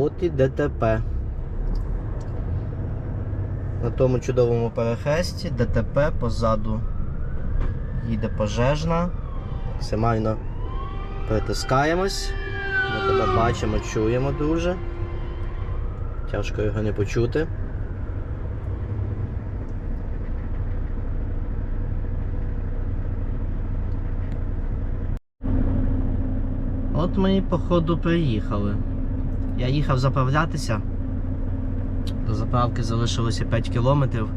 От і ДТП. На тому чудовому перехресті ДТП позаду їде пожежна. Максимально притискаємось. Ми тебе бачимо, чуємо дуже. Тяжко його не почути. От ми походу приїхали. Я їхав заправлятися. До заправки залишилося 5 кілометрів.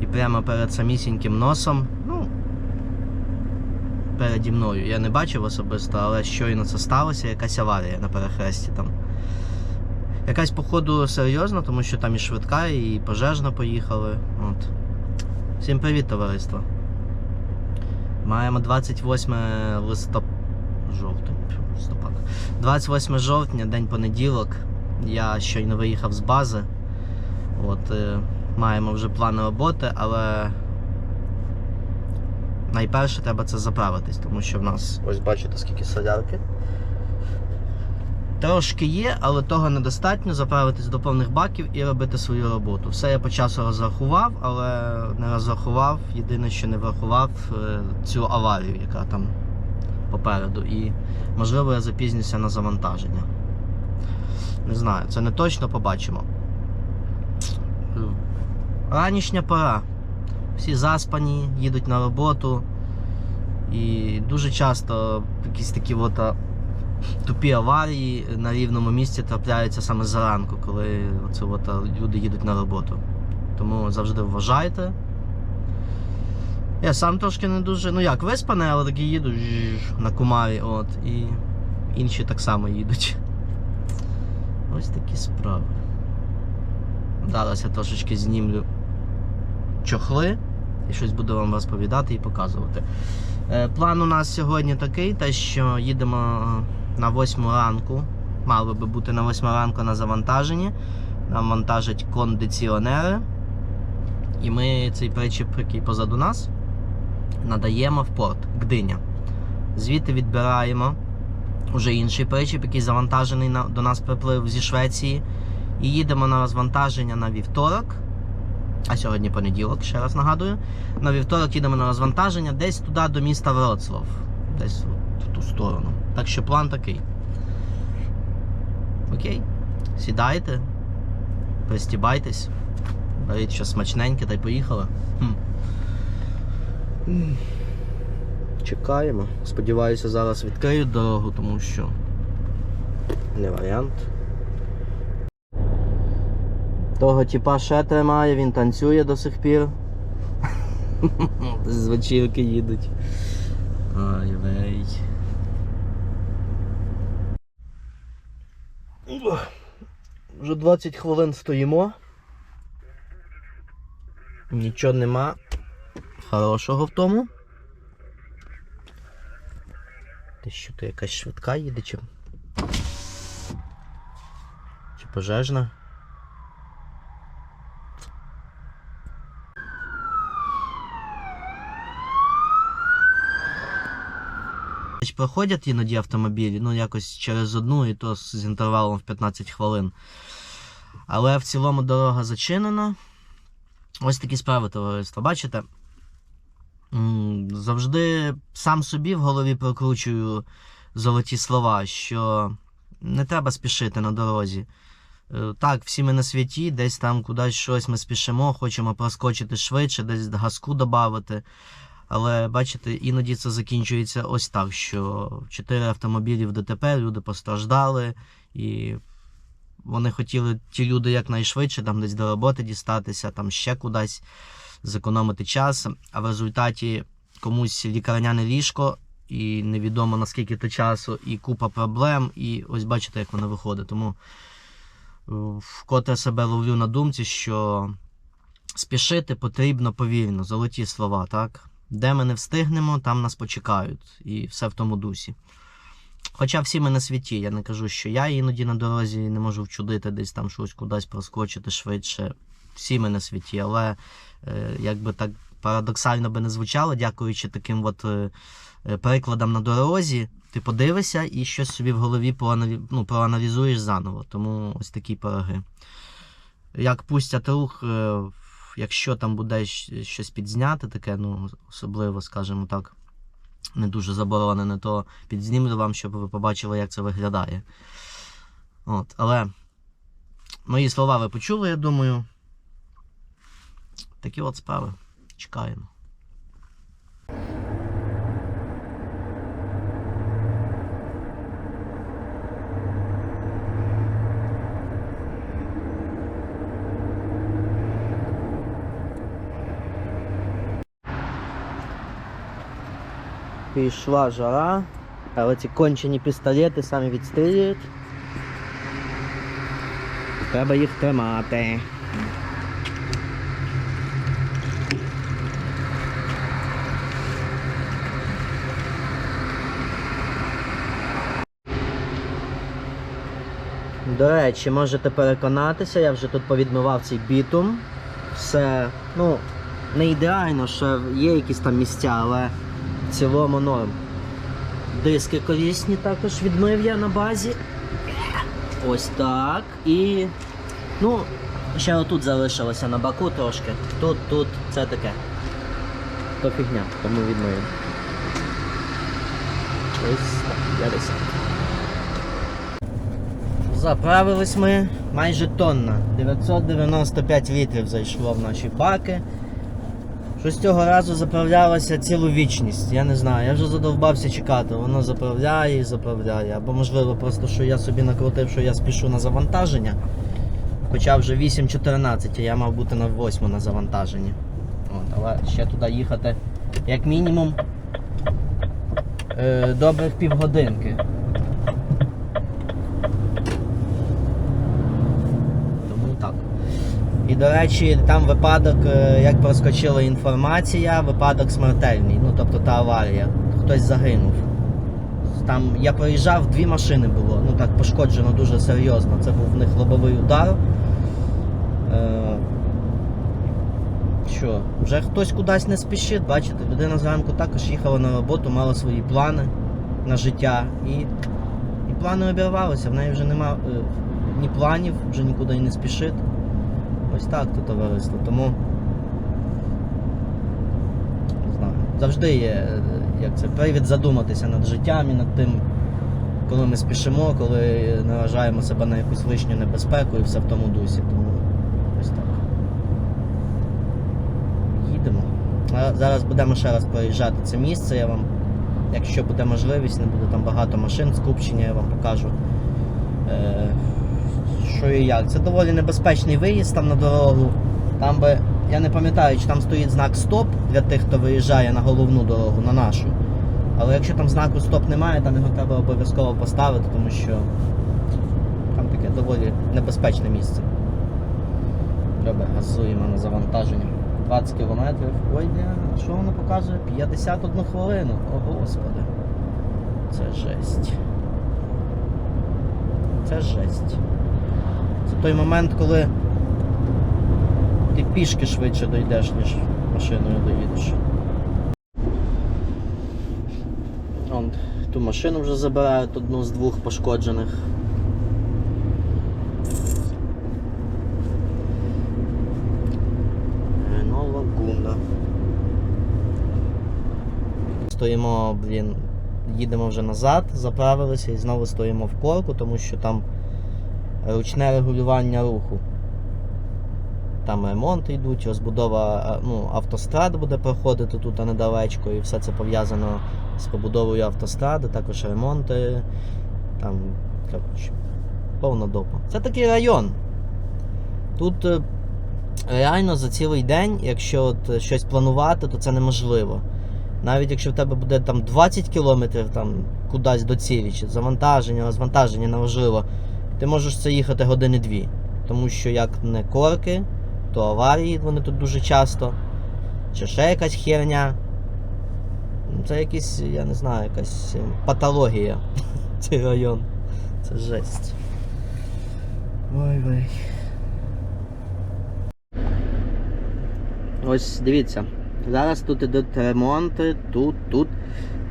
І прямо перед самісіньким носом, ну, переді мною. Я не бачив особисто, але щойно це сталося, якась аварія на перехресті там. Якась, походу, серйозна, тому що там і швидка, і пожежна поїхали. От. Всім привіт, товариство. Маємо 28 листопада. Жовтень. Листопада. 28 жовтня, день понеділок. Я щойно виїхав з бази. От, е, маємо вже плани роботи, але найперше треба це заправитись, тому що в нас, ось бачите, скільки солярки. Трошки є, але того недостатньо заправитись до повних баків і робити свою роботу. Все я по часу розрахував, але не розрахував. Єдине, що не врахував е, цю аварію, яка там попереду. І можливо я запізнюся на завантаження. Не знаю, це не точно побачимо. Ранішня пора. Всі заспані, їдуть на роботу. І дуже часто якісь такі от тупі аварії на рівному місці трапляються саме зранку, коли оце от, люди їдуть на роботу. Тому завжди вважайте. Я сам трошки не дуже, ну як, виспаний, але таки їду на кумарі, от, і інші так само їдуть. Ось такі справи. Зараз я трошечки знімлю чохли і щось буду вам розповідати і показувати. Е, План у нас сьогодні такий, те, що їдемо на 8 ранку. Мали би бути на 8 ранку на завантаженні. Нам вантажать кондиціонери. І ми цей причіп, який позаду нас, надаємо в порт Гдиня. Звідти відбираємо вже інший причіп, який завантажений на, до нас приплив зі Швеції. І їдемо на розвантаження на вівторок. А сьогодні понеділок, ще раз нагадую. На вівторок їдемо на розвантаження десь туди до міста Вроцлав. Десь от в ту сторону. Так що план такий. Окей. Сідайте, пристібайтесь, беріть щось смачненьке та й поїхали. Хм. Чекаємо. Сподіваюся, зараз відкриють дорогу, тому що не варіант. Того типа ще тримає, він танцює до сих пір. З вечірки їдуть. Ай вей. Вже 20 хвилин стоїмо. Нічого нема хорошого в тому. Ти що то якась швидка їде чи? Чи пожежна? Проходять іноді автомобілі, ну якось через одну і то з інтервалом в 15 хвилин. Але в цілому дорога зачинена. Ось такі справи товариства. Бачите? Завжди сам собі в голові прокручую золоті слова, що не треба спішити на дорозі. Е, Так, всі ми на світі, десь там кудись щось ми спішимо, хочемо проскочити швидше, десь газку додати. Але бачите, іноді це закінчується ось так, що чотири автомобілі в ДТП, люди постраждали, і вони хотіли ті люди якнайшвидше там десь до роботи дістатися, там ще кудись зекономити час. А в результаті комусь лікарняне ліжко, і невідомо наскільки то часу, і купа проблем. І ось бачите, як воно виходить. Тому е, вкотре себе ловлю на думці, що спішити потрібно повільно, золоті слова, так? Де ми не встигнемо, там нас почекають. І все в тому дусі. Хоча всі ми на світі, я не кажу, що я іноді на дорозі не можу вчудити десь там щось кудись проскочити швидше. Всі ми на світі, але е, як би так парадоксально би не звучало, дякуючи таким от е, е, прикладам на дорозі, ти подивишся і щось собі в голові ну, проаналізуєш заново. Тому ось такі пироги. Як пустять рух, якщо там буде щось підзняти, таке, ну, особливо, скажімо так, не дуже заборонене, то підзнімлю вам, щоб ви побачили, як це виглядає. От, але мої слова ви почули, я думаю. Такі от справи. Чекаємо. Пішла жара, але ці кончені пістолети самі відстрілюють. Треба їх тримати. До речі, можете переконатися, я вже тут повідмивав цей бітум. Все, ну, не ідеально, що є якісь там місця, але в цілому норм. Диски корисні також відмив я на базі. Ось так. І. Ну, ще отут залишилося на боку трошки. Тут, тут, це таке. То фігня, тому відмию. Ось так, 50. Заправились ми майже тонна. 995 літрів зайшло в наші баки. Щось цього разу заправлялося цілу вічність. Я не знаю, я вже задовбався чекати. Воно заправляє і заправляє. Або можливо просто, що я собі накрутив, що я спішу на завантаження. Хоча вже 8.14, а я мав бути на 8 на завантаженні. От, але ще туди їхати як мінімум е, добрих півгодинки. Тому так. І, до речі, там випадок, е, як проскочила інформація, випадок смертельний. Ну, тобто та аварія. Хтось загинув. Там я проїжджав, дві машини було. Ну так пошкоджено дуже серйозно. Це був в них лобовий удар. Е, що, вже хтось кудись не спішить, бачите, людина зранку також їхала на роботу, мала свої плани на життя. І, і плани обірвалися, в неї вже нема е, ні планів, вже нікуди й не спішить. Ось так то товариство. Тому не знаю. Завжди є е, як це, привід задуматися над життям і над тим, коли ми спішимо, коли наражаємо себе на якусь лишню небезпеку і все в тому дусі. Тому ось так. Їдемо. Зараз будемо ще раз проїжджати це місце. Я вам, якщо буде можливість, не буде там багато машин, скупчення, я вам покажу. Що і як. Це доволі небезпечний виїзд там на дорогу. Там би, я не пам'ятаю, чи там стоїть знак стоп для тих, хто виїжджає на головну дорогу, на нашу. Але якщо там знаку стоп немає, там його треба обов'язково поставити, тому що там таке доволі небезпечне місце. Добре, газуємо на завантаження. 20 кілометрів. Ой, бля, що воно показує? 51 хвилину. О господи. Це жесть. Це жесть. Це той момент, коли ти пішки швидше дійдеш, ніж машиною доїдеш. Он, ту машину вже забирають одну з двох пошкоджених. Рено Лагуна. Стоїмо, блін, їдемо вже назад, заправилися і знову стоїмо в корку, тому що там ручне регулювання руху. Там ремонти йдуть, розбудова ну, автострад буде проходити тут а недалечко, і все це пов'язано з побудовою автостради, також ремонти. Там, коротше, повна допа. Це такий район. Тут е, реально за цілий день, якщо от е, щось планувати, то це неможливо. Навіть якщо в тебе буде там 20 кілометрів там, кудись до цілі, чи завантаження, розвантаження неважливо, ти можеш це їхати години дві. Тому що як не корки, то аварії вони тут дуже часто, чи ще якась херня. Це якісь, я не знаю, якась е, патологія. Цей район. Це жесть. Ой-ой. Ось дивіться, Зараз тут ідуть ремонти, тут, тут.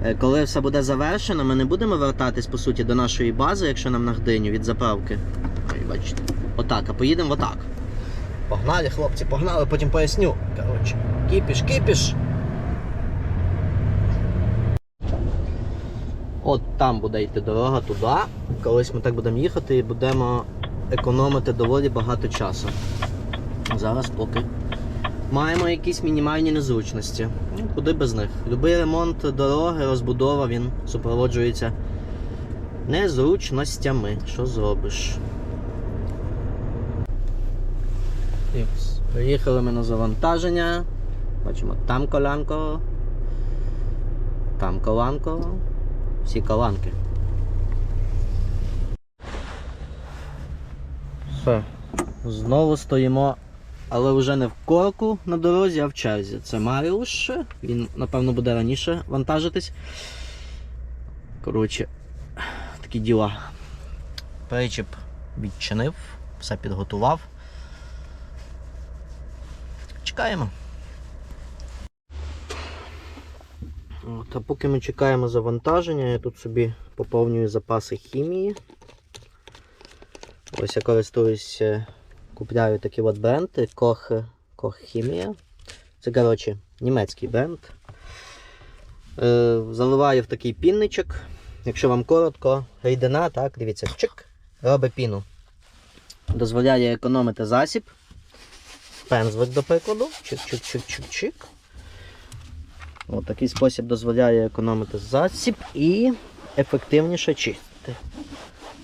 Е, Коли все буде завершено, ми не будемо вертатись по суті до нашої бази, якщо нам на Гдиню від заправки. Ой, бачите. Отак, а поїдемо отак. Погнали, хлопці, погнали, потім поясню. Коротше, кіпіш, кіпіш. От там буде йти дорога туди. Колись ми так будемо їхати і будемо економити доволі багато часу. Зараз поки маємо якісь мінімальні незручності. Ну, Куди без них? Любий ремонт дороги, розбудова, він супроводжується незручностями. Що зробиш? Приїхали ми на завантаження. Бачимо, там колянко. Там коланко. Всі коланки. Все. Знову стоїмо, але вже не в корку на дорозі, а в черзі. Це Маріуш. Він, напевно, буде раніше вантажитись. Коротше, такі діла. Причіп відчинив, все підготував. Чекаємо. От, а поки ми чекаємо завантаження, я тут собі поповнюю запаси хімії. Ось я користуюсь, купляю такі от бренди Koch, Koch Хімія. Це, коротше, німецький бренд. Е, заливаю в такий пінничок. Якщо вам коротко, рідина, так, дивіться, чик, робить піну. Дозволяє економити засіб. Пензлик, до прикладу. Чик-чик-чик-чик-чик. От такий спосіб дозволяє економити засіб і ефективніше чистити.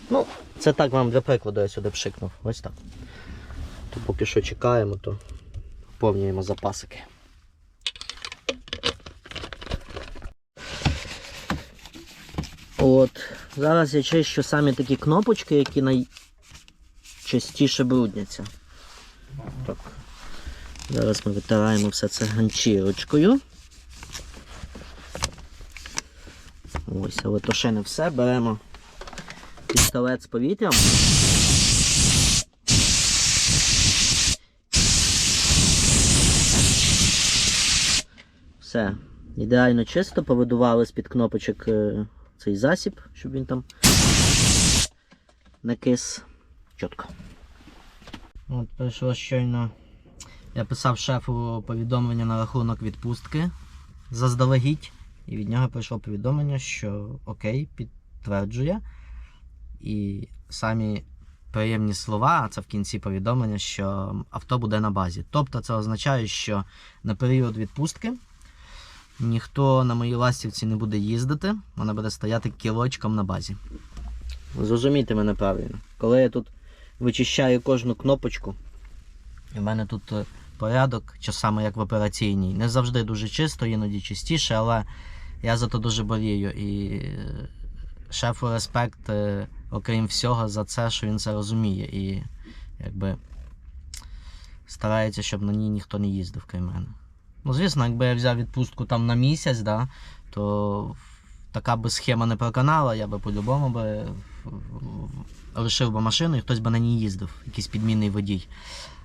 Ну, це так вам для прикладу я сюди пшикнув. Ось так. Поки що чекаємо, то поповнюємо запасики. От, зараз я чищу самі такі кнопочки, які найчастіше брудняться. Так. Зараз ми витираємо все це ганчірочкою. Ось, але то ще не все. Беремо пістолет з повітрям. Все. Ідеально чисто, повидували з-під кнопочок е, цей засіб, щоб він там не кис. Чітко. От прийшло щойно. Я писав шефу повідомлення на рахунок відпустки заздалегідь. І від нього прийшло повідомлення, що окей, підтверджує. І самі приємні слова, а це в кінці повідомлення, що авто буде на базі. Тобто це означає, що на період відпустки ніхто на моїй ластівці не буде їздити, вона буде стояти кілочком на базі. Зрозумійте мене правильно. Коли я тут вичищаю кожну кнопочку, і в мене тут е, порядок, часами як в операційній. Не завжди дуже чисто, іноді чистіше, але я за то дуже болію. І е, шефу респект, е, окрім всього, за це, що він це розуміє. І якби старається, щоб на ній ніхто не їздив, крім мене. Ну, звісно, якби я взяв відпустку там на місяць, да, то така би схема не проканала, я би по-любому би лишив би машину і хтось би на ній їздив, якийсь підмінний водій.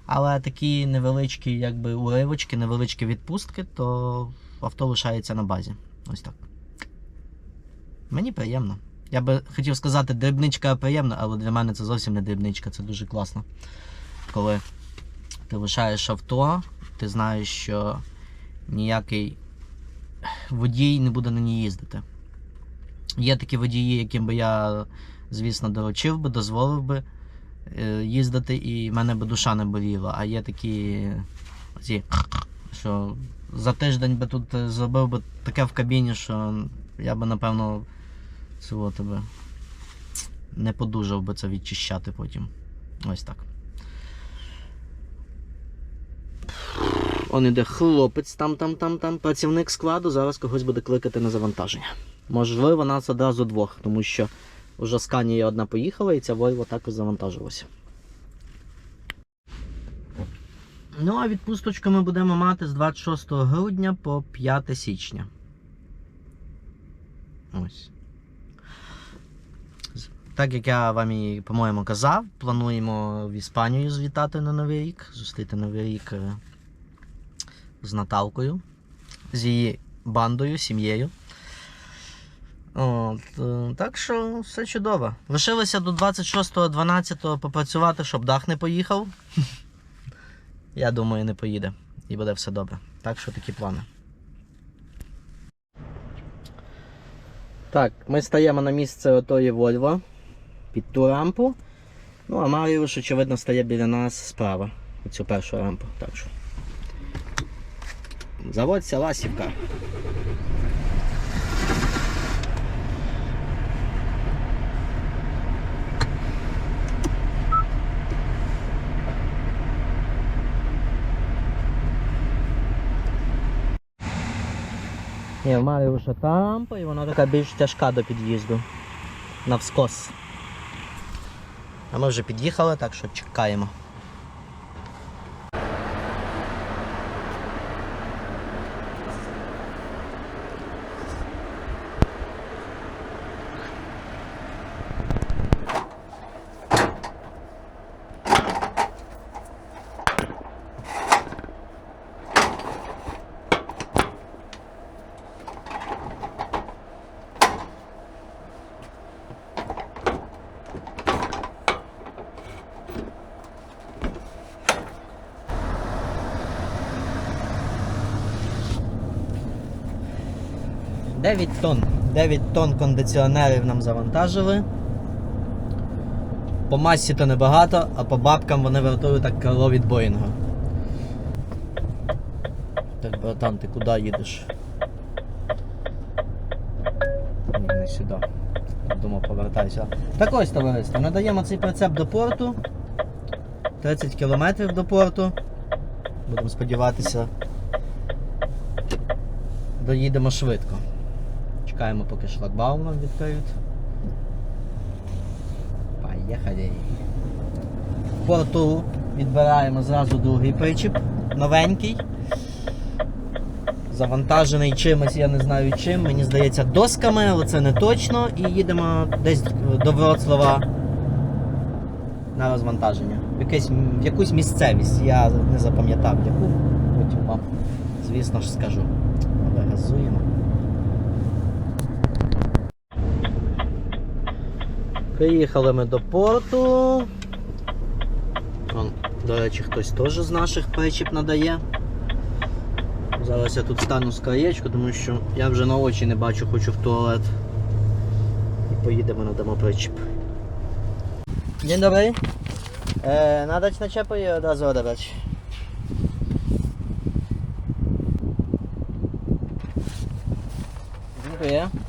Але такі невеличкі якби, уривочки, невеличкі відпустки, то авто лишається на базі. Ось так. Мені приємно. Я би хотів сказати, дрібничка приємна, але для мене це зовсім не дрібничка, це дуже класно. Коли ти лишаєш авто, ти знаєш, що ніякий водій не буде на ній їздити. Є такі водії, яким би я, звісно, доручив би, дозволив би е, їздити, і в мене би душа не боліла. А є такі, ці, що за тиждень би тут е, зробив би таке в кабіні, що я би, напевно, цього тебе не подужав би це відчищати потім. Ось так. Он іде хлопець там, там, там, там, працівник складу, зараз когось буде кликати на завантаження. Можливо, нас одразу двох, тому що вже Сканія одна поїхала і ця Volvo також завантажилася. Ну, а відпусточку ми будемо мати з 26 грудня по 5 січня. Ось. Так як я вам і, по-моєму, казав, плануємо в Іспанію звітати на Новий рік, зустріти Новий рік е, з Наталкою. з її бандою, сім'єю. От, е, так що все чудово. Лишилося до 26.12 попрацювати, щоб дах не поїхав. Я думаю, не поїде. І буде все добре. Так що такі плани. Так, ми стаємо на місце отої Вольво під ту рампу. Ну, а Маріуш, очевидно, стає біля нас справа. Оцю першу рампу. Так що. Заводься ласівка. Ні, в Маріуша та рампа і вона така більш тяжка до під'їзду. Навскос. А ми вже під'їхали, так що чекаємо. Дев'ять тонн. 9 тонн кондиціонерів нам завантажили. По масі то небагато, а по бабкам вони вартують так крило від Боїнга. Так, братан, ти куди їдеш? Ні, не сюди. Думав, повертайся. Так ось, товариство, надаємо цей прицеп до порту. 30 кілометрів до порту. Будемо сподіватися. Доїдемо швидко. Чекаємо, поки шлагбаум нам відкриють. Поїхали. В порту відбираємо зразу другий причіп, новенький. Завантажений чимось, я не знаю чим, мені здається, досками, але це не точно. І їдемо десь до Вроцлава на розвантаження. В, якесь, в якусь місцевість, я не запам'ятав яку, потім вам, звісно ж, скажу. Але газуємо. Приїхали ми до порту. Вон, до речі, хтось теж з наших причіп надає. Зараз я тут стану з краєчку, тому що я вже на очі не бачу, хочу в туалет. І поїдемо надамо причіп. E, nadać na ciepło i od razu odebrać. Dziękuję.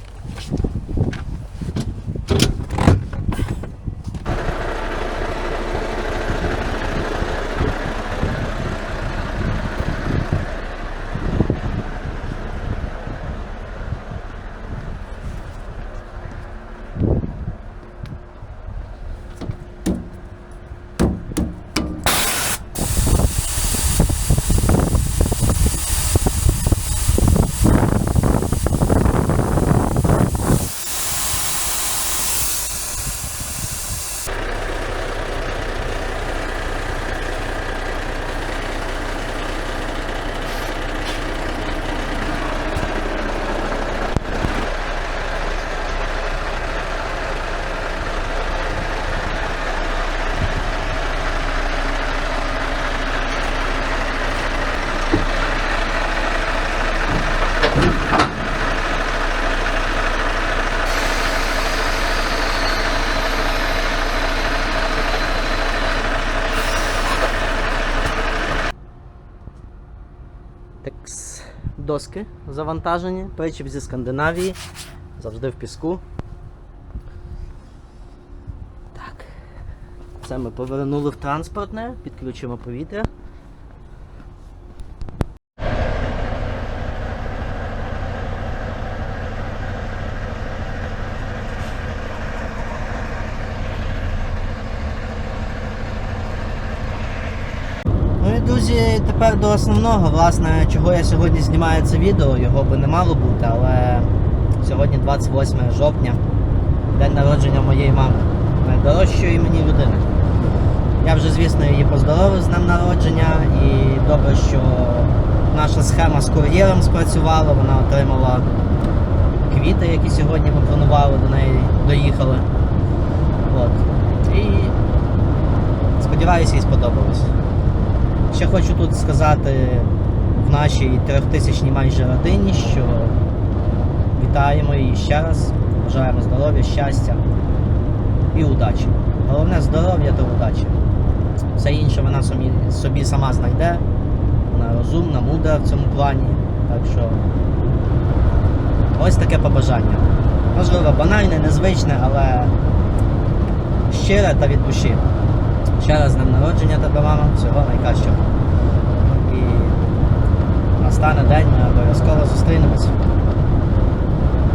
Доски завантажені, причіп зі Скандинавії, завжди в піску. Так. Це ми повернули в транспортне, підключимо повітря. Друзі, тепер до основного, власне, чого я сьогодні знімаю це відео, його би не мало бути, але сьогодні 28 жовтня, день народження моєї мами, найдорожчої мені людини. Я вже, звісно, її поздоровив з днем народження і добре, що наша схема з кур'єром спрацювала, вона отримала квіти, які сьогодні ми планували до неї, доїхали. От. І сподіваюся, їй сподобалось. Ще хочу тут сказати в нашій трьохтисячній майже родині, що вітаємо її ще раз, бажаємо здоров'я, щастя і удачі. Головне здоров'я та удачі. Все інше вона собі, собі сама знайде. Вона розумна, мудра в цьому плані. Так що ось таке побажання. Можливо, банальне, незвичне, але щире та від душі. Ще раз днем народження тебе, мама, всього найкращого. І настане день, ми обов'язково зустрінемось.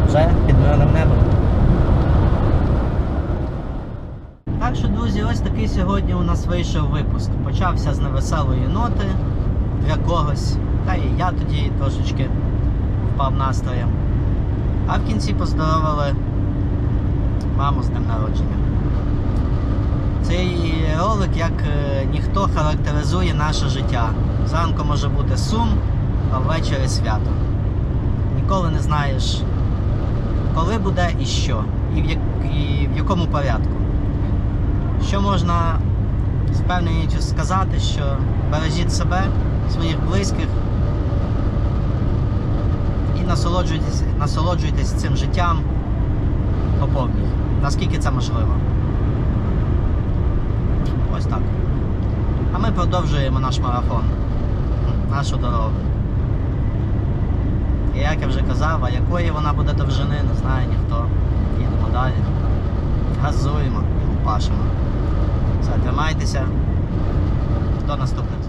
Вже під мирним небом. Так що, друзі, ось такий сьогодні у нас вийшов випуск. Почався з невеселої ноти для когось, та і я тоді трошечки впав настроєм. А в кінці поздоровили маму з днем народження. Цей ролик, як е, ніхто, характеризує наше життя. Зранку може бути сум, а ввечері свято. Ніколи не знаєш, коли буде і що, і в, як, і в якому порядку. Що можна з впевненістю сказати, що бережіть себе, своїх близьких і насолоджуйтесь, насолоджуйтесь цим життям по повній, наскільки це можливо. Ось так. А ми продовжуємо наш марафон, нашу дорогу. І як я вже казав, а якої вона буде довжини, не знає ніхто. Їдемо далі. Газуємо і лупашимо. Все, тримайтеся. Наступних зустрічей.